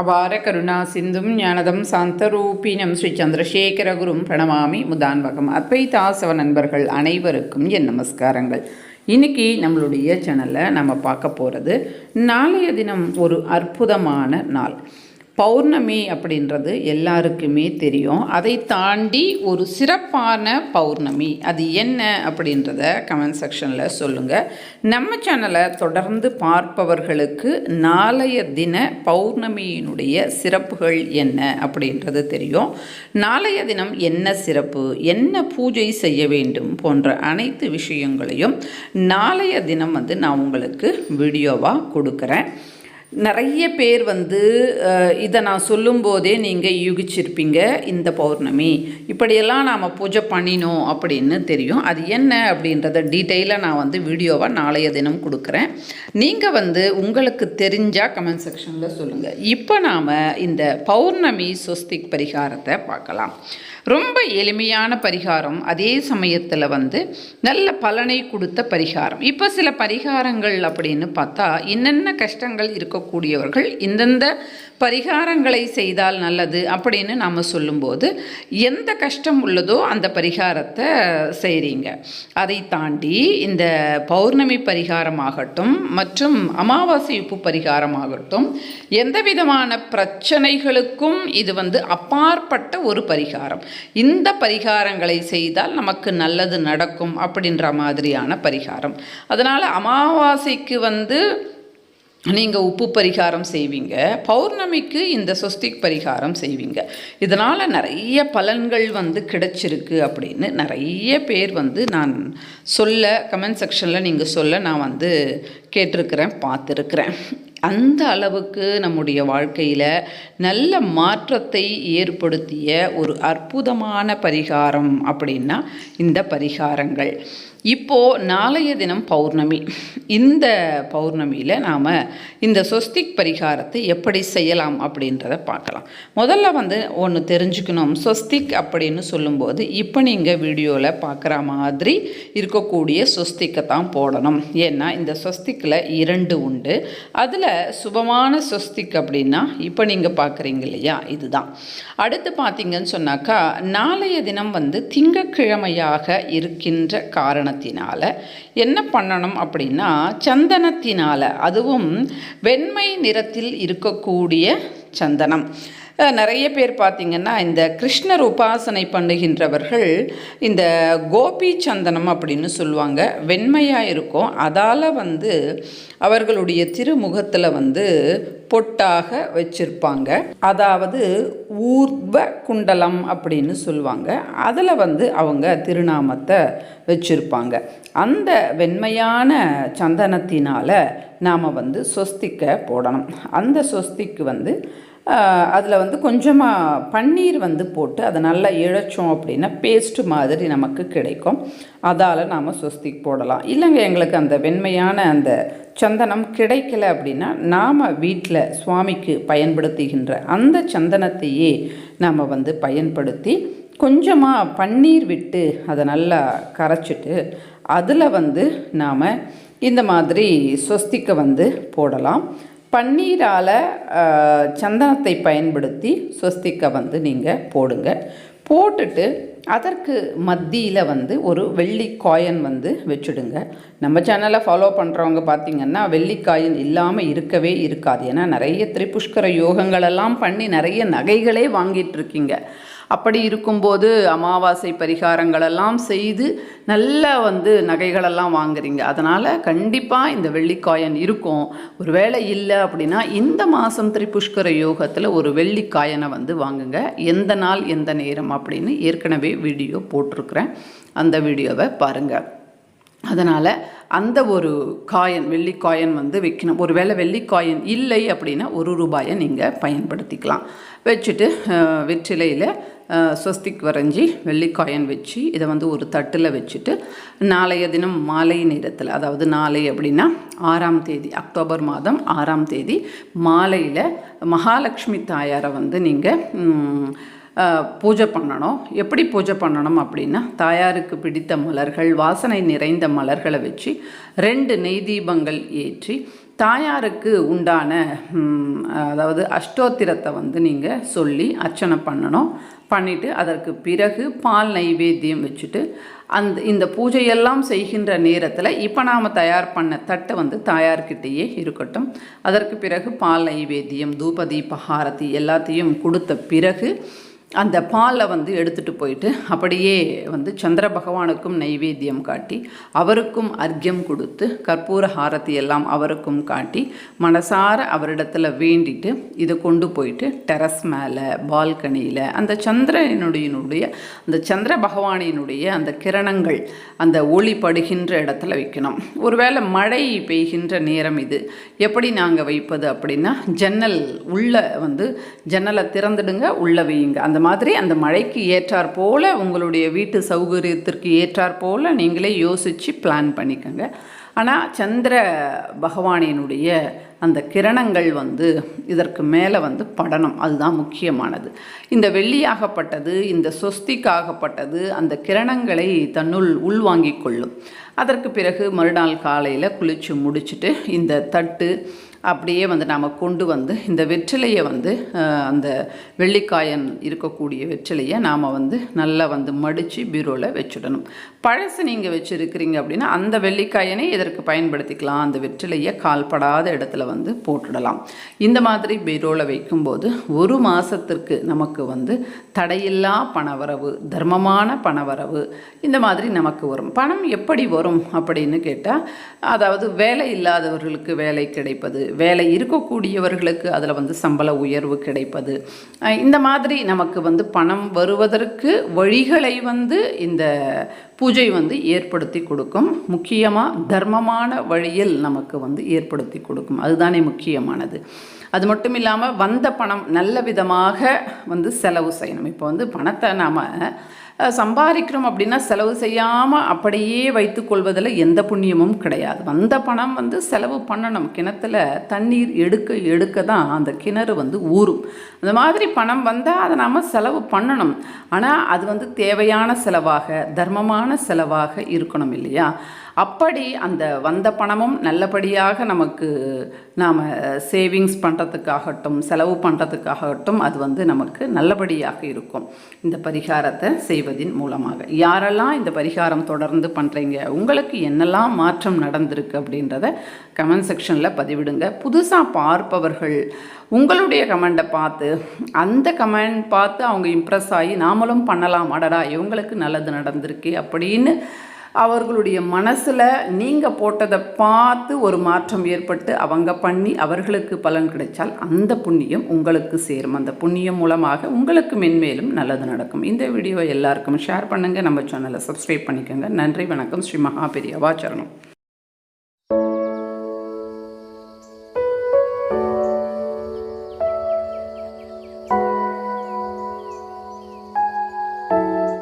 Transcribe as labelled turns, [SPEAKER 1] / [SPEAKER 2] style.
[SPEAKER 1] அபார கருணா சிந்தும் ஞானதம் சாந்தரூபினம் ஸ்ரீ சந்திரசேகரகுரும் பிரணமாமி முதான்வகம் அத்வைதாசவ நண்பர்கள் அனைவருக்கும் என் நமஸ்காரங்கள். இன்னைக்கு நம்மளுடைய சேனலில் நம்ம பார்க்க போகிறது நாளைய தினம் ஒரு அற்புதமான நாள். பௌர்ணமி அப்படின்றது எல்லாருக்குமே தெரியும். அதை தாண்டி ஒரு சிறப்பான பௌர்ணமி அது என்ன அப்படின்றத கமெண்ட் செக்ஷனில் சொல்லுங்கள் நம்ம சேனலை தொடர்ந்து பார்ப்பவர்களுக்கு நாளைய தின பௌர்ணமியினுடைய சிறப்புகள் என்ன அப்படின்றது தெரியும். நாளைய தினம் என்ன சிறப்பு என்ன பூஜை செய்ய வேண்டும் போன்ற அனைத்து விஷயங்களையும் நாளைய தினம் வந்து நான் உங்களுக்கு வீடியோவாக கொடுக்குறேன். நிறைய பேர் வந்து இதை நான் சொல்லும்போதே நீங்கள் யூகிச்சிருப்பீங்க இந்த பௌர்ணமி. இப்படியெல்லாம் நாம் பூஜை பண்ணினோம் அப்படின்னு தெரியும். அது என்ன அப்படின்றத டீட்டெயிலாக நான் வந்து வீடியோவாக நாளைய தினம் கொடுக்குறேன். நீங்கள் வந்து உங்களுக்கு தெரிஞ்சால் கமெண்ட் செக்ஷனில் சொல்லுங்கள் இப்போ நாம் இந்த பௌர்ணமி சொஸ்திக் பரிகாரத்தை பார்க்கலாம். ரொம்ப எளிமையான பரிகாரம். அதே சமயத்தில் வந்து நல்ல பலனை கொடுத்த பரிகாரம். இப்போ சில பரிகாரங்கள் அப்படின்னு பார்த்தா என்னென்ன கஷ்டங்கள் இருக்கக்கூடியவர்கள் இந்தந்த பரிகாரங்களை செய்தால் நல்லது அப்படின்னு நாம் சொல்லும்போது எந்த கஷ்டம் உள்ளதோ அந்த பரிகாரத்தை செய்கிறீங்க அதை தாண்டி இந்த பௌர்ணமி பரிகாரமாகட்டும் மற்றும் அமாவாசை உப்பு பரிகாரமாகட்டும் எந்த விதமான பிரச்சனைகளுக்கும் இது வந்து அப்பாற்பட்ட ஒரு பரிகாரம். இந்த பரிகாரங்களை செய்தால் நமக்கு நல்லது நடக்கும் அப்படின்ற மாதிரியான பரிகாரம். அதனால் அமாவாசைக்கு வந்து நீங்கள் உப்பு பரிகாரம் செய்வீங்க பௌர்ணமிக்கு இந்த சொஸ்திக் பரிகாரம் செய்வீங்க. இதனால் நிறைய பலன்கள் வந்து கிடைச்சிருக்கு அப்படின்னு நிறைய பேர் வந்து நான் சொல்ல கமெண்ட் செக்ஷனில் நீங்கள் சொல்ல நான் வந்து கேட்டிருக்கிறேன் பார்த்துருக்குறேன். அந்த அளவுக்கு நம்முடைய வாழ்க்கையில் நல்ல மாற்றத்தை ஏற்படுத்திய ஒரு அற்புதமான பரிகாரம் அப்படின்னா இந்த பரிகாரங்கள். இப்போது நாளைய தினம் பௌர்ணமி. இந்த பௌர்ணமியில் நாம் இந்த சொஸ்திக் பரிகாரத்தை எப்படி செய்யலாம் அப்படின்றத பார்க்கலாம். முதல்ல வந்து ஒன்று தெரிஞ்சுக்கணும். சொஸ்திக் அப்படின்னு சொல்லும்போது இப்போ நீங்கள் வீடியோவில் பார்க்குற மாதிரி இருக்கக்கூடிய சொஸ்திக்கை தான் போடணும். ஏன்னா இந்த சொஸ்திக்கில் இரண்டு உண்டு. அதில் சுபமான சொஸ்திக் அப்படின்னா இப்போ நீங்கள் பார்க்குறீங்க இல்லையா? இதுதான். அடுத்து பார்த்தீங்கன்னு சொன்னாக்கா நாளைய தினம் வந்து திங்கக்கிழமையாக இருக்கின்ற சந்தனத்தினால். என்ன பண்ணணும் அப்படின்னா சந்தனத்தினால அதுவும் வெண்மை நிறத்தில் இருக்கக்கூடிய சந்தனம். நிறைய பேர் பார்த்திங்கன்னா இந்த கிருஷ்ணர் உபாசனை பண்ணுகின்றவர்கள் இந்த கோபி சந்தனம் அப்படின்னு சொல்லுவாங்க. வெண்மையாக இருக்கும். அதால் வந்து அவர்களுடைய திருமுகத்தில் வந்து பொட்டாக வச்சிருப்பாங்க. அதாவது ஊர்வ குண்டலம் அப்படின்னு சொல்லுவாங்க. அதில் வந்து அவங்க திருநாமத்தை வச்சிருப்பாங்க. அந்த வெண்மையான சந்தனத்தினால் நாம் வந்து சொஸ்திக்க போடணும். அந்த சொஸ்திக்கு வந்து அதில் வந்து கொஞ்சமாக பன்னீர் வந்து போட்டு அதை நல்லா இழைச்சோம் அப்படின்னா பேஸ்ட்டு மாதிரி நமக்கு கிடைக்கும். அதால் நாம் சொஸ்திக் போடலாம். இல்லைங்க எங்களுக்கு அந்த வெண்மையான அந்த சந்தனம் கிடைக்கல அப்படின்னா நாம் வீட்டில் சுவாமிக்கு பயன்படுத்துகின்ற அந்த சந்தனத்தையே நாம் வந்து பயன்படுத்தி கொஞ்சமாக பன்னீர் விட்டு அதை நல்லா கரைச்சிட்டு அதில் வந்து நாம் இந்த மாதிரி சொஸ்திக்கை வந்து போடலாம். பன்னீரால் சந்தனத்தை பயன்படுத்தி சொஸ்திக்கை வந்து நீங்கள் போடுங்க. போட்டுட்டு அதற்கு மத்தியில் வந்து ஒரு வெள்ளி காயின் வந்து வச்சுடுங்க. நம்ம சேனலை ஃபாலோ பண்ணுறவங்க பார்த்திங்கன்னா வெள்ளி காயின் இல்லாமல் இருக்கவே இருக்காது. ஏன்னா நிறைய திரிபுஷ்கர யோகங்களெல்லாம் பண்ணி நிறைய நகைகளே வாங்கிட்டு இருக்கீங்க. அப்படி இருக்கும்போது அமாவாசை பரிகாரங்களெல்லாம் செய்து நல்லா வந்து நகைகளெல்லாம் வாங்குறீங்க. அதனால் கண்டிப்பாக இந்த வெள்ளிக்காயன் இருக்கும். ஒரு வேளை இல்லை அப்படின்னா இந்த மாதம் திரிபுஷ்கர யோகத்தில் ஒரு வெள்ளிக்காயனை வந்து வாங்குங்க. எந்த நாள் எந்த நேரம் அப்படின்னு ஏற்கனவே வீடியோ போட்டிருக்கிறேன். அந்த வீடியோவை பாருங்கள் அதனால் அந்த ஒரு காயின் வெள்ளிக்காயின் வந்து வைக்கணும். ஒரு வேளை வெள்ளி காயின் இல்லை அப்படின்னா ஒரு ரூபாயை நீங்கள் பயன்படுத்திக்கலாம். வச்சுட்டு வெற்றிலையில் ஸ்வஸ்திக் வரைஞ்சி வெள்ளிக்காயின் வச்சு இதை வந்து ஒரு தட்டில் வச்சுட்டு நாளைய தினம் மாலை நேரத்தில் அதாவது நாளை அப்படின்னா ஆறாம் தேதி அக்டோபர் மாதம் ஆறாம் தேதி மாலையில் மகாலட்சுமி தாயாரை வந்து நீங்கள் பூஜை பண்ணணும். எப்படி பூஜை பண்ணணும் அப்படின்னா தாயாருக்கு பிடித்த மலர்கள் வாசனை நிறைந்த மலர்களை வச்சு ரெண்டு நெய் தீபங்கள் ஏற்றி தாயாருக்கு உண்டான அதாவது அஷ்டோத்திரத்தை வந்து நீங்கள் சொல்லி அர்ச்சனை பண்ணணும். பண்ணிவிட்டு அதற்கு பிறகு பால் நைவேத்தியம் வச்சுட்டு அந்த இந்த பூஜையெல்லாம் செய்கின்ற நேரத்தில் இப்போ நாம் தயார் பண்ண தட்டை வந்து தாயார்கிட்டேயே இருக்கட்டும். அதற்கு பிறகு பால் நைவேத்தியம் தூப தீப எல்லாத்தையும் கொடுத்த பிறகு அந்த பாலை வந்து எடுத்துகிட்டு போயிட்டு அப்படியே வந்து சந்திர பகவானுக்கும் நைவேத்தியம் காட்டி அவருக்கும் அர்க்கியம் கொடுத்து கற்பூர ஹாரத்தி எல்லாம் அவருக்கும் காட்டி மனசார அவரிடத்துல வேண்டிட்டு இதை கொண்டு போயிட்டு டெரஸ் மேலே பால்கனியில் அந்த சந்திரனுடைய அந்த சந்திர பகவானினுடைய அந்த கிரணங்கள் அந்த ஒளி படுகின்ற இடத்துல வைக்கணும். ஒருவேளை மழை பெய்கின்ற நேரம் இது. எப்படி நாங்கள் வைப்பது அப்படின்னா ஜன்னல் உள்ள வந்து ஜன்னலை திறந்துடுங்க உள்ள வையுங்க. அந்த அந்த மாதிரி அந்த மழைக்கு ஏற்றாற் போல் உங்களுடைய வீட்டு சௌகரியத்திற்கு ஏற்றாற் போல் நீங்களே யோசித்து பிளான் பண்ணிக்கோங்க. ஆனால் சந்திர பகவானினுடைய அந்த கிரணங்கள் வந்து இதற்கு மேலே வந்து படணும். அதுதான் முக்கியமானது. இந்த வெள்ளியாகப்பட்டது இந்த சொஸ்திக்காகப்பட்டது அந்த கிரணங்களை தன்னுள் உள்வாங்கிக் கொள்ளும். அதற்கு பிறகு மறுநாள் காலையில் குளித்து முடிச்சுட்டு இந்த தட்டு அப்படியே வந்து நாம் கொண்டு வந்து இந்த வெற்றிலையை வந்து அந்த வெள்ளிக்காயன் இருக்கக்கூடிய வெற்றிலையை நாம் வந்து நல்லா வந்து மடித்து பீரோவில் வச்சுடணும். பழசு நீங்கள் வச்சுருக்கிறீங்க அப்படின்னா அந்த வெள்ளிக்காயனே இதற்கு பயன்படுத்திக்கலாம். அந்த வெற்றிலையை கால்படாத இடத்துல வந்து போட்டுடலாம். இந்த மாதிரி பீரோவில் வைக்கும்போது ஒரு மாதத்திற்கு நமக்கு வந்து தடையில்லா பணவரவு தர்மமான பணவரவு இந்த மாதிரி நமக்கு வரும். பணம் எப்படி வரும் அப்படின்னு கேட்டால் அதாவது வேலை இல்லாதவர்களுக்கு வேலை கிடைப்பது வேலை இருக்கக்கூடியவர்களுக்கு அதில் வந்து சம்பள உயர்வு கிடைப்பது. இந்த மாதிரி நமக்கு வந்து பணம் வருவதற்கு வழிகளை வந்து இந்த பூஜை வந்து ஏற்படுத்தி கொடுக்கும். முக்கியமாக தர்மமான வழியில் நமக்கு வந்து ஏற்படுத்தி கொடுக்கும். அதுதானே முக்கியமானது. அது மட்டும் இல்லாமல் வந்த பணம் நல்ல விதமாக வந்து செலவு செய்யணும். இப்போ வந்து பணத்தை நாம் சம்பாதிக்கிறோம் அப்படின்னா செலவு செய்யாமல் அப்படியே வைத்துக்கொள்வதில் எந்த புண்ணியமும் கிடையாது. வந்த பணம் வந்து செலவு பண்ணணும். கிணத்துல தண்ணீர் எடுக்க எடுக்க தான் அந்த கிணறு வந்து ஊறும். அந்த மாதிரி பணம் வந்தால் அதை நாம் செலவு பண்ணணும். ஆனால் அது வந்து தேவையான செலவாக தர்மமான செலவாக இருக்கணும் இல்லையா? அப்படி அந்த வந்த பணமும் நல்லபடியாக நமக்கு நாம் சேவிங்ஸ் பண்ணுறதுக்காகட்டும் செலவு பண்ணுறதுக்காகட்டும் அது வந்து நமக்கு நல்லபடியாக இருக்கும். இந்த பரிகாரத்தை செய்வோம். செய்வதின் மூலமாக. யாரெல்லாம் இந்த பரிகாரம் தொடர்ந்து பண்ணுறீங்க உங்களுக்கு என்னெல்லாம் மாற்றம் நடந்திருக்கு அப்படின்றத கமெண்ட் செக்ஷனில் பதிவிடுங்க. புதுசாக பார்ப்பவர்கள் உங்களுடைய கமெண்ட்டை பார்த்து அந்த கமெண்ட் பார்த்து அவங்க இம்ப்ரெஸ் ஆகி நாமளும் பண்ணலாம். அடடா இவங்களுக்கு நல்லது நடந்திருக்கு அப்படின்னு அவர்களுடைய மனசில் நீங்கள் போட்டதை பார்த்து ஒரு மாற்றம் ஏற்பட்டு அவங்க பண்ணி அவர்களுக்கு பலன் கிடைச்சால் அந்த புண்ணியம் உங்களுக்கு சேரும். அந்த புண்ணியம் மூலமாக உங்களுக்கு மென்மேலும் நல்லது நடக்கும். இந்த வீடியோவை எல்லாருக்கும் ஷேர் பண்ணுங்கள் நம்ம சேனலை சப்ஸ்கிரைப் பண்ணிக்கோங்க. நன்றி வணக்கம். ஸ்ரீ மகாபெரியவா சரணம்.